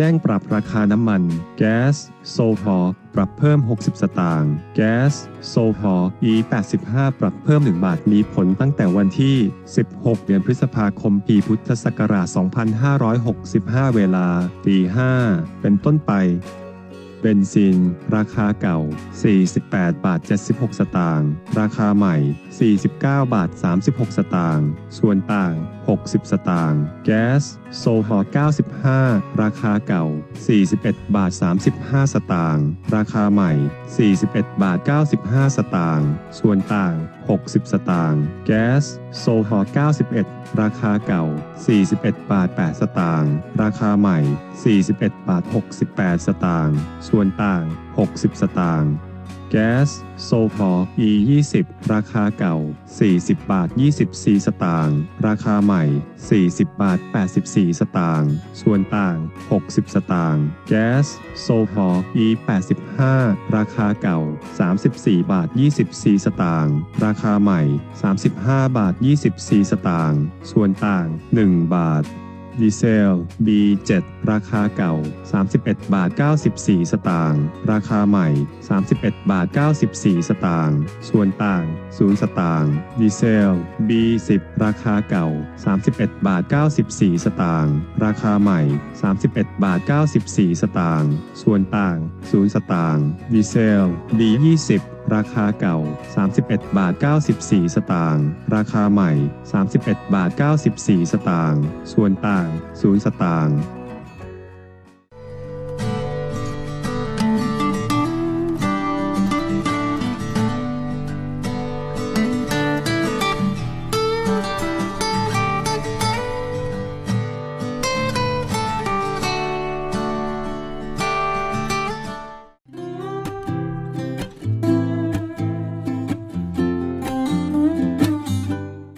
แจ้งปรับราคาน้ำมัน แก๊ส โซฮอลปรับเพิ่ม 60 สตางค์ แก๊ส โซฮอล E85 ปรับเพิ่ม 1 บาท มีผลตั้งแต่วันที่ 16 เดือนพฤษภาคม ปีพุทธศักราช 2565 เวลาตี5เป็นต้นไปเบนซิน ราคาเก่า 48 บาท 76 สตางค์ ราคาใหม่ 49 บาท 36 สตางค์ ส่วนต่าง 60 สตางค์ แก๊ส โซฮอล95 ราคาเก่า 41 บาท 35 สตางค์ ราคาใหม่ 41 บาท 95 สตางค์ ส่วนต่าง 60 สตางค์ แก๊ส โซฮอล91 ราคาเก่า 41 บาท 8 สตางค์ ราคาใหม่ 41 บาท 68 สตางค์ ส่วนต่าง 60 สตางค์ แก๊สโซฮอล E20 ราคาเก่า 40 บาท 24 สตางค์ ราคาใหม่ 40 บาท 84 สตางค์ ส่วนต่าง 60 สตางค์ แก๊สโซฮอล E85 ราคาเก่า 34 บาท 24 สตางค์ ราคาใหม่ 35 บาท 24 สตางค์ ส่วนต่าง 1 บาท ดีเซล B7 ราคาเก่า 31 บาท 94 สตางค์ ราคาใหม่ 31 บาท 94 สตางค์ ส่วนต่าง 0 สตางค์ ดีเซล B10 ราคาเก่า 31 บาท 94 สตางค์ ราคาใหม่ 31 บาท 94 สตางค์ ส่วนต่าง 0 สตางค์ ดีเซล B20 ราคาเก่า 31 บาท 94 สตางค์ ราคาใหม่ 31 บาท 94 สตางค์ ส่วนต่าง 0 สตางค์